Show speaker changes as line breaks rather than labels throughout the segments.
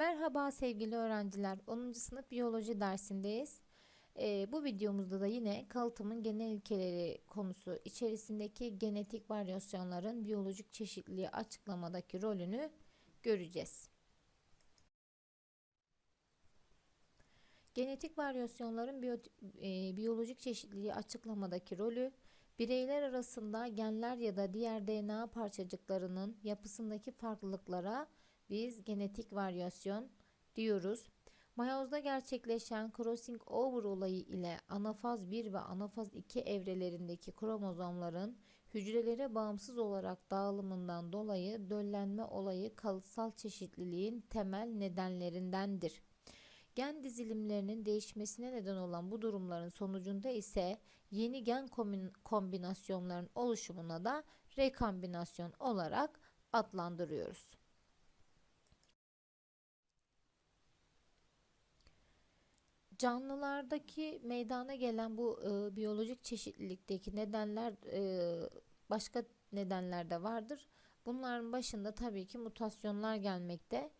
Merhaba sevgili öğrenciler. 10. sınıf biyoloji dersindeyiz. Ee, bu videomuzda da yine kalıtımın genel ilkeleri konusu içerisindeki genetik varyasyonların biyolojik çeşitliliği açıklamadaki rolünü göreceğiz. Genetik varyasyonların biyo- e, biyolojik çeşitliliği açıklamadaki rolü bireyler arasında genler ya da diğer DNA parçacıklarının yapısındaki farklılıklara biz genetik varyasyon diyoruz. Mayozda gerçekleşen crossing over olayı ile anafaz 1 ve anafaz 2 evrelerindeki kromozomların hücrelere bağımsız olarak dağılımından dolayı döllenme olayı kalıtsal çeşitliliğin temel nedenlerindendir. Gen dizilimlerinin değişmesine neden olan bu durumların sonucunda ise yeni gen kombin- kombinasyonların oluşumuna da rekombinasyon olarak adlandırıyoruz. Canlılardaki meydana gelen bu e, biyolojik çeşitlilikteki nedenler e, başka nedenler de vardır. Bunların başında tabii ki mutasyonlar gelmekte.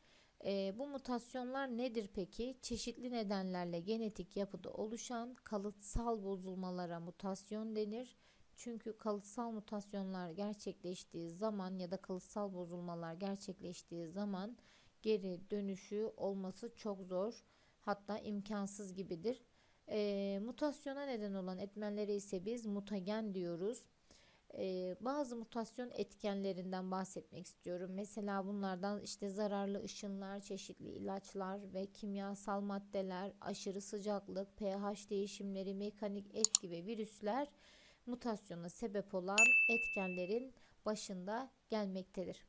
E, bu mutasyonlar nedir peki? Çeşitli nedenlerle genetik yapıda oluşan kalıtsal bozulmalara mutasyon denir. Çünkü kalıtsal mutasyonlar gerçekleştiği zaman ya da kalıtsal bozulmalar gerçekleştiği zaman geri dönüşü olması çok zor hatta imkansız gibidir. E, mutasyona neden olan etmenlere ise biz mutagen diyoruz. E, bazı mutasyon etkenlerinden bahsetmek istiyorum. Mesela bunlardan işte zararlı ışınlar, çeşitli ilaçlar ve kimyasal maddeler, aşırı sıcaklık, pH değişimleri, mekanik etki ve virüsler mutasyona sebep olan etkenlerin başında gelmektedir.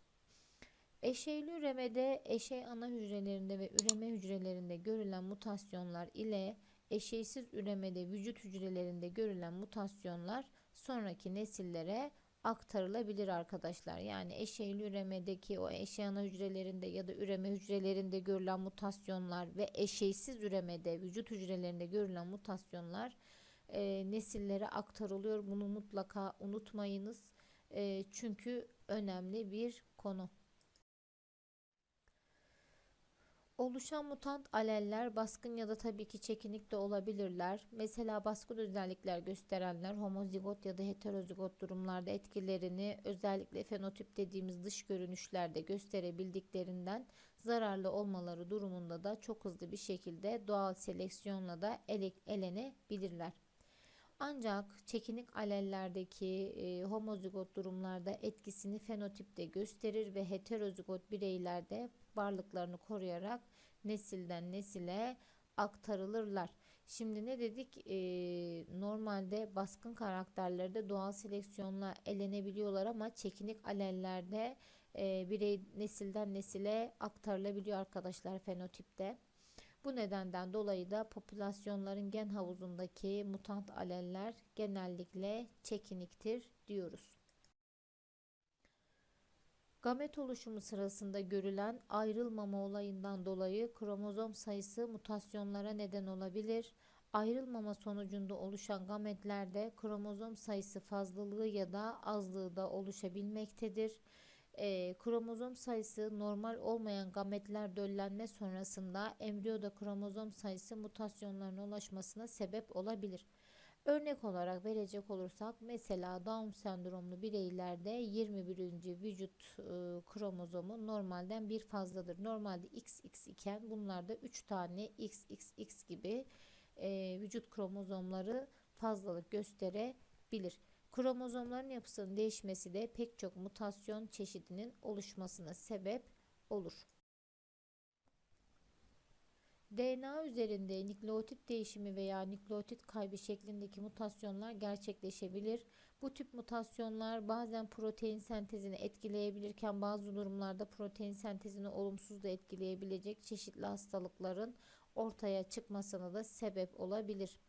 Eşeyli üremede eşey ana hücrelerinde ve üreme hücrelerinde görülen mutasyonlar ile eşeysiz üremede vücut hücrelerinde görülen mutasyonlar sonraki nesillere aktarılabilir arkadaşlar. Yani eşeyli üremedeki o eşey ana hücrelerinde ya da üreme hücrelerinde görülen mutasyonlar ve eşeysiz üremede vücut hücrelerinde görülen mutasyonlar e, nesillere aktarılıyor. Bunu mutlaka unutmayınız. E, çünkü önemli bir konu. Oluşan mutant aleller baskın ya da tabii ki çekinik de olabilirler. Mesela baskın özellikler gösterenler homozigot ya da heterozigot durumlarda etkilerini özellikle fenotip dediğimiz dış görünüşlerde gösterebildiklerinden zararlı olmaları durumunda da çok hızlı bir şekilde doğal seleksiyonla da ele, elenebilirler. Ancak çekinik alellerdeki e, homozigot durumlarda etkisini fenotipte gösterir ve heterozigot bireylerde varlıklarını koruyarak nesilden nesile aktarılırlar. Şimdi ne dedik? E, normalde baskın karakterlerde doğal seleksiyonla elenebiliyorlar ama çekinik alellerde e, birey nesilden nesile aktarılabiliyor arkadaşlar fenotipte. Bu nedenden dolayı da popülasyonların gen havuzundaki mutant aleller genellikle çekiniktir diyoruz. Gamet oluşumu sırasında görülen ayrılmama olayından dolayı kromozom sayısı mutasyonlara neden olabilir. Ayrılmama sonucunda oluşan gametlerde kromozom sayısı fazlalığı ya da azlığı da oluşabilmektedir. E, kromozom sayısı normal olmayan gametler döllenme sonrasında embriyoda kromozom sayısı mutasyonlarına ulaşmasına sebep olabilir. Örnek olarak verecek olursak mesela Down sendromlu bireylerde 21. vücut e, kromozomu normalden bir fazladır. Normalde XX iken bunlarda 3 tane XXX gibi e, vücut kromozomları fazlalık gösterebilir. Kromozomların yapısının değişmesi de pek çok mutasyon çeşidinin oluşmasına sebep olur. DNA üzerinde nükleotit değişimi veya nükleotit kaybı şeklindeki mutasyonlar gerçekleşebilir. Bu tip mutasyonlar bazen protein sentezini etkileyebilirken bazı durumlarda protein sentezini olumsuz da etkileyebilecek çeşitli hastalıkların ortaya çıkmasına da sebep olabilir.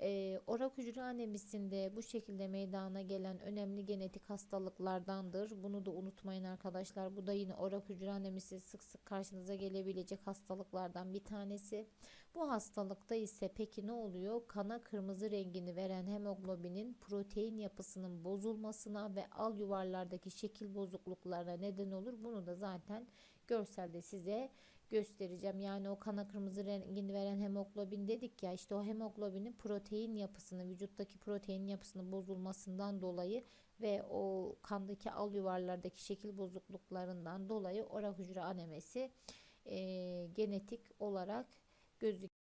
E, orak hücre anemisinde bu şekilde meydana gelen önemli genetik hastalıklardandır. Bunu da unutmayın arkadaşlar. Bu da yine orak hücre anemisi sık sık karşınıza gelebilecek hastalıklardan bir tanesi. Bu hastalıkta ise peki ne oluyor? Kana kırmızı rengini veren hemoglobinin protein yapısının bozulmasına ve al yuvarlardaki şekil bozukluklarına neden olur. Bunu da zaten görselde size göstereceğim. Yani o kana kırmızı rengini veren hemoglobin dedik ya işte o hemoglobinin protein yapısını vücuttaki protein yapısının bozulmasından dolayı ve o kandaki al yuvarlardaki şekil bozukluklarından dolayı orak hücre anemisi e, genetik olarak gözüküyor.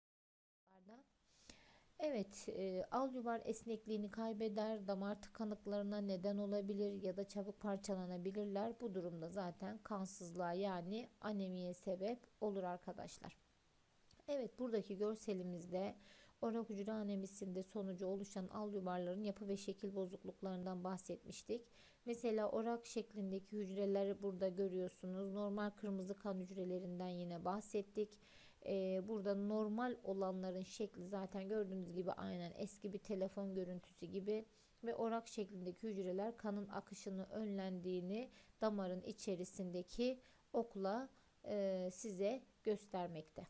Evet, e, al yuvar esnekliğini kaybeder, damar tıkanıklarına neden olabilir ya da çabuk parçalanabilirler. Bu durumda zaten kansızlığa yani anemiye sebep olur arkadaşlar. Evet, buradaki görselimizde orak hücre anemisinde sonucu oluşan al yuvarların yapı ve şekil bozukluklarından bahsetmiştik. Mesela orak şeklindeki hücreleri burada görüyorsunuz. Normal kırmızı kan hücrelerinden yine bahsettik. Ee, burada normal olanların şekli zaten gördüğünüz gibi aynen eski bir telefon görüntüsü gibi ve orak şeklindeki hücreler kanın akışını önlendiğini damarın içerisindeki okla e, size göstermekte.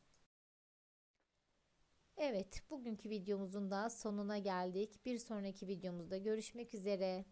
Evet, bugünkü videomuzun da sonuna geldik. Bir sonraki videomuzda görüşmek üzere.